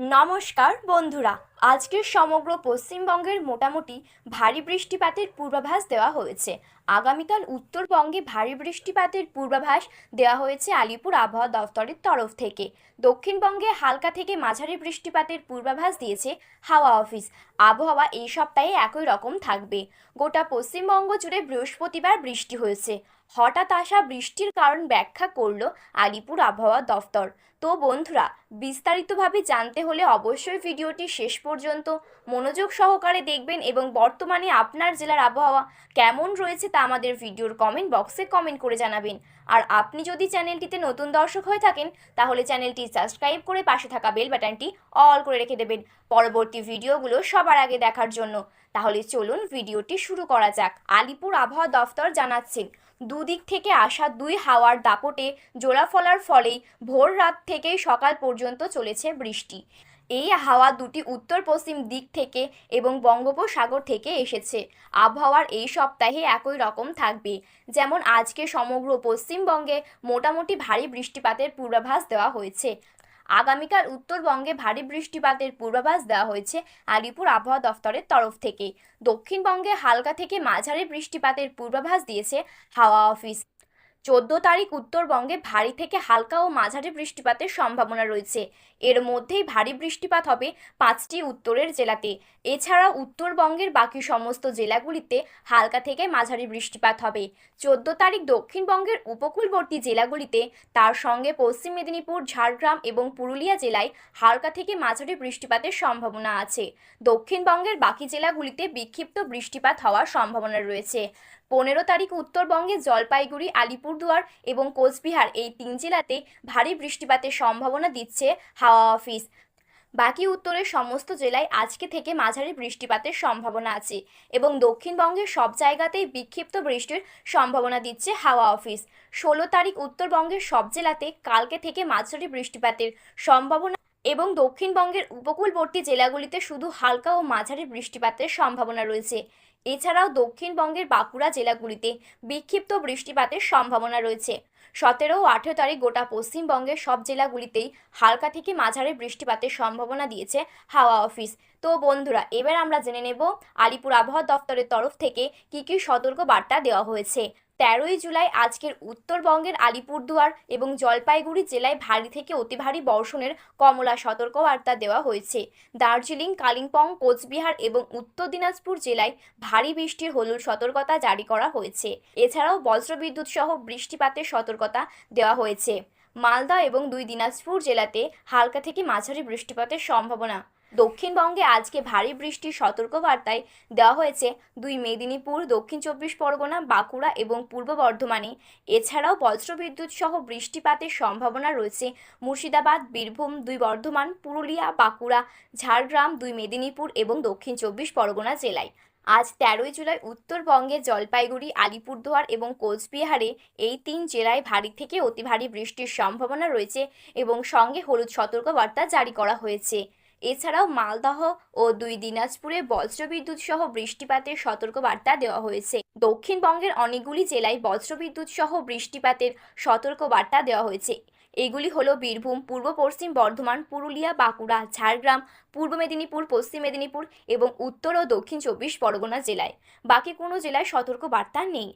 নমস্কার, বন্ধুরা। আজকের সমগ্র পশ্চিমবঙ্গের মোটামুটি ভারী বৃষ্টিপাতের পূর্বাভাস দেওয়া হয়েছে। আগামীকাল উত্তরবঙ্গে ভারী বৃষ্টিপাতের পূর্বাভাস দেওয়া হয়েছে আলিপুর আবহাওয়া দফতরের তরফ থেকে। দক্ষিণবঙ্গে হালকা থেকে মাঝারি বৃষ্টিপাতের পূর্বাভাস দিয়েছে হাওয়া অফিস। আবহাওয়া এই সপ্তাহে একই রকম থাকবে। গোটা পশ্চিমবঙ্গ জুড়ে বৃহস্পতিবার বৃষ্টি হয়েছে। হঠাৎ আসা বৃষ্টির কারণ ব্যাখ্যা করল আলিপুর আবহাওয়া দফতর। তো বন্ধুরা, বিস্তারিতভাবে জানতে হলে অবশ্যই ভিডিওটি শেষ পর্যন্ত মনোযোগ সহকারে দেখবেন এবং বর্তমানে আপনার জেলার আবহাওয়া কেমন রয়েছে তা আমাদের ভিডিওর কমেন্ট বক্সে কমেন্ট করে জানাবেন। আর আপনি যদি চ্যানেলটিতে নতুন দর্শক হয়ে থাকেন, তাহলে চ্যানেলটি সাবস্ক্রাইব করে পাশে থাকা বেল বাটনটি অল করে রেখে দেবেন পরবর্তী ভিডিওগুলো সবার আগে দেখার জন্য। তাহলে চলুন ভিডিওটি শুরু করা যাক। আলিপুর আবহাওয়া দফতর জানাচ্ছেন দুদিক থেকে আসা দুই হাওয়ার দাপটে জোড়া ফলার ফলেই ভোর রাত থেকেই সকাল পর্যন্ত চলেছে বৃষ্টি। এই হাওয়া দুটি উত্তর পশ্চিম দিক থেকে এবং বঙ্গোপসাগর থেকে এসেছে। আবহাওয়ার এই সপ্তাহে একই রকম থাকবে। যেমন আজকে সমগ্র পশ্চিমবঙ্গে মোটামুটি ভারী বৃষ্টিপাতের পূর্বাভাস দেওয়া হয়েছে। আগামীকাল উত্তরবঙ্গে ভারী বৃষ্টিপাতের পূর্বাভাস দেওয়া হয়েছে আলিপুর আবহাওয়া দফতরের তরফ থেকে। দক্ষিণবঙ্গে হালকা থেকে মাঝারি বৃষ্টিপাতের পূর্বাভাস দিয়েছে হাওয়া অফিস। চোদ্দ তারিখ উত্তরবঙ্গে ভারী থেকে হালকা ও মাঝারি বৃষ্টিপাতের সম্ভাবনা রয়েছে। এর মধ্যেই ভারী বৃষ্টিপাত হবে পাঁচটি উত্তরের জেলাতে। এছাড়া উত্তরবঙ্গের বাকি সমস্ত জেলাগুলিতে হালকা থেকে মাঝারি বৃষ্টিপাত হবে। চোদ্দ তারিখ দক্ষিণবঙ্গের উপকূলবর্তী জেলাগুলিতে, তার সঙ্গে পশ্চিম মেদিনীপুর, ঝাড়গ্রাম এবং পুরুলিয়া জেলায় হালকা থেকে মাঝারি বৃষ্টিপাতের সম্ভাবনা আছে। দক্ষিণবঙ্গের বাকি জেলাগুলিতে বিক্ষিপ্ত বৃষ্টিপাত হওয়ার সম্ভাবনা রয়েছে। পনেরো তারিখ উত্তরবঙ্গে জলপাইগুড়ি, আলিপুরদুয়ার এবং কোচবিহার এই তিন জেলাতে ভারী বৃষ্টিপাতের সম্ভাবনা দিচ্ছে হাওয়া অফিস। বাকি উত্তরের সমস্ত জেলায় আজকে থেকে মাঝারি বৃষ্টিপাতের সম্ভাবনা আছে এবং দক্ষিণবঙ্গের সব জায়গাতেই বিক্ষিপ্ত বৃষ্টির সম্ভাবনা দিচ্ছে হাওয়া অফিস। ষোলো তারিখ উত্তরবঙ্গের সব জেলাতে কালকে থেকে মাঝারি বৃষ্টিপাতের সম্ভাবনা এবং দক্ষিণবঙ্গের উপকূলবর্তী জেলাগুলিতে শুধু হালকা ও মাঝারি বৃষ্টিপাতের সম্ভাবনা রয়েছে। এছাড়াও দক্ষিণবঙ্গের বাঁকুড়া জেলাগুলিতে বিক্ষিপ্ত বৃষ্টিপাতের সম্ভাবনা রয়েছে। সতেরো ও আঠেরো তারিখ গোটা পশ্চিমবঙ্গের সব জেলাগুলিতেই হালকা থেকে মাঝারি বৃষ্টিপাতের সম্ভাবনা দিয়েছে হাওয়া অফিস। তো বন্ধুরা, এবার আমরা জেনে নেব আলিপুর আবহাওয়া দপ্তরের তরফ থেকে কী কী সতর্ক বার্তা দেওয়া হয়েছে। তেরোই জুলাই আজকের উত্তরবঙ্গের আলিপুরদুয়ার এবং জলপাইগুড়ি জেলায় ভারী থেকে অতি ভারী বর্ষণের কমলা সতর্কবার্তা দেওয়া হয়েছে। দার্জিলিং, কালিম্পং, কোচবিহার এবং উত্তর দিনাজপুর জেলায় ভারী বৃষ্টির হলুদ সতর্কতা জারি করা হয়েছে। এছাড়াও বজ্রবিদ্যুৎ সহ বৃষ্টিপাতের সতর্কতা দেওয়া হয়েছে। মালদা এবং দুই দিনাজপুর জেলাতে হালকা থেকে মাঝারি বৃষ্টিপাতের সম্ভাবনা দক্ষিণবঙ্গে আজকে ভারী বৃষ্টির সতর্কবার্তায় দেওয়া হয়েছে দুই মেদিনীপুর, দক্ষিণ চব্বিশ পরগনা, বাঁকুড়া এবং পূর্ব বর্ধমানে। এছাড়াও বজ্রবিদ্যুৎ সহ বৃষ্টিপাতের সম্ভাবনা রয়েছে মুর্শিদাবাদ, বীরভূম, দুই বর্ধমান, পুরুলিয়া, বাঁকুড়া, ঝাড়গ্রাম, দুই মেদিনীপুর এবং দক্ষিণ চব্বিশ পরগনা জেলায়। আজ তেরোই জুলাই উত্তরবঙ্গে জলপাইগুড়ি, আলিপুরদুয়ার এবং কোচবিহারে এই তিন জেলায় ভারী থেকে অতি ভারী বৃষ্টির সম্ভাবনা রয়েছে এবং সঙ্গে হলুদ সতর্কবার্তা জারি করা হয়েছে। এছাড়াও মালদহ ও দুই দিনাজপুরে বজ্রবিদ্যুৎ সহ বৃষ্টিপাতের সতর্কবার্তা দেওয়া হয়েছে। দক্ষিণবঙ্গের অনেকগুলি জেলায় বজ্রবিদ্যুৎ সহ বৃষ্টিপাতের সতর্কবার্তা দেওয়া হয়েছে। এগুলি হলো বীরভূম, পূর্ব পশ্চিম বর্ধমান, পুরুলিয়া, বাঁকুড়া, ঝাড়গ্রাম, পূর্ব মেদিনীপুর, পশ্চিম মেদিনীপুর এবং উত্তর ও দক্ষিণ চব্বিশ পরগনা জেলায়। বাকি কোনো জেলায় সতর্কবার্তা নেই।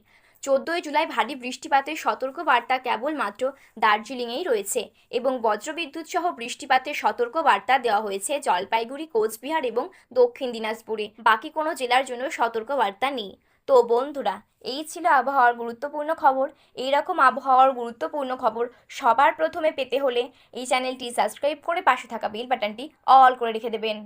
চোদ্দোই জুলাই ভারী বৃষ্টিপাতের সতর্কবার্তা কেবলমাত্র দার্জিলিংয়েই রয়েছে এবং বজ্রবিদ্যুৎ সহ বৃষ্টিপাতের সতর্কবার্তা দেওয়া হয়েছে জলপাইগুড়ি, কোচবিহার এবং দক্ষিণ দিনাজপুরে। বাকি কোনো জেলার জন্য সতর্কবার্তা নেই। তো বন্ধুরা, এই ছিল আবহাওয়ার গুরুত্বপূর্ণ খবর। এই রকম আবহাওয়ার গুরুত্বপূর্ণ খবর সবার প্রথমে পেতে হলে এই চ্যানেলটি সাবস্ক্রাইব করে পাশে থাকা বেল বাটনটি অল করে রেখে দেবেন।